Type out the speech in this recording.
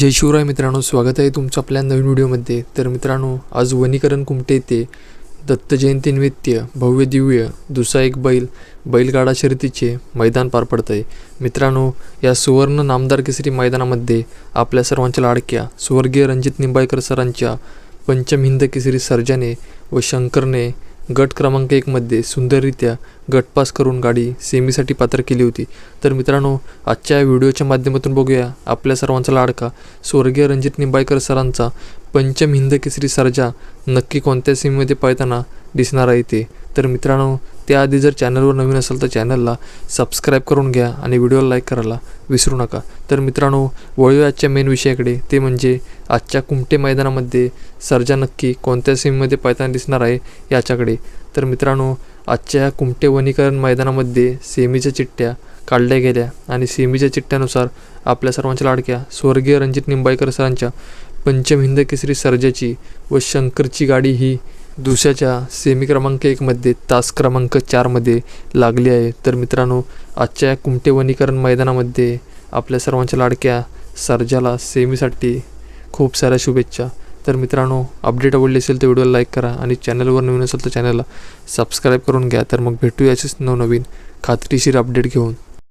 जय शिवराय मित्रांनो स्वागत आहे तुमचं आपल्या नवीन व्हिडिओमध्ये. तर मित्रांनो आज वनीकरण कुमटे येथे दत्त जयंतीनिमित्त भव्य दिव्य दुसरा एक बैल बैलगाडा शर्यतीचे मैदान पार पडत आहे मित्रांनो या सुवर्ण नामदार केसरी मैदानामध्ये आपल्या सर्वांच्या लाडक्या स्वर्गीय रणजित निंबाळकर सरांच्या पंचम हिंद केसरी सर्जाने व शंकरने गट क्रमांक एकमध्ये सुंदररित्या गटपास करून गाडी सेमीसाठी पात्र केली होती. तर मित्रांनो आजच्या या व्हिडिओच्या माध्यमातून बघूया आपल्या सर्वांचा लाडका स्वर्गीय रणजित निंबाळकर सरांचा पंचम हिंद केसरी सर्जा नक्की कोणत्या सीमेमध्ये पळताना दिसणार आहे ते. तर मित्रांनो त्याआधी जर चॅनलवर नवीन असेल तर चॅनलला सबस्क्राईब करून घ्या आणि व्हिडिओला लाईक करायला विसरू नका. तर मित्रांनो वळूया आजच्या मेन विषयाकडे. ते म्हणजे आजच्या कुमटे मैदानामध्ये सर्जा नक्की कोणत्या सीममध्ये पायताना दिसणार आहे याच्याकडे. तर मित्रांनो आजच्या या कुमटे वनीकरण मैदानामध्ये सेमीच्या चिठ्ठ्या काढल्या गेल्या आणि सेमीच्या चिठ्ठ्यानुसार आपल्या सर्वांच्या लाडक्या स्वर्गीय रणजित निंबाळकर सरांच्या पंचम हिंद केसरी सर्जाची व शंकरची गाडी ही दुसऱ्याच्या सेमी क्रमांक एकमध्ये तास क्रमांक चारमध्ये लागली आहे. तर मित्रांनो आजच्या कुमटे वनीकरण मैदानामध्ये आपल्या सर्वांच्या लाडक्या सर्जाला सेमीसाठी खूप साऱ्या शुभेच्छा. तर मित्रांनो अपडेट आवडली असेल तर व्हिडिओला लाईक करा आणि चॅनलवर नवीन असेल तर चॅनलला सबस्क्राईब करून घ्या. तर मग भेटूया असेच नवनवीन खात्रीशीर अपडेट घेऊन.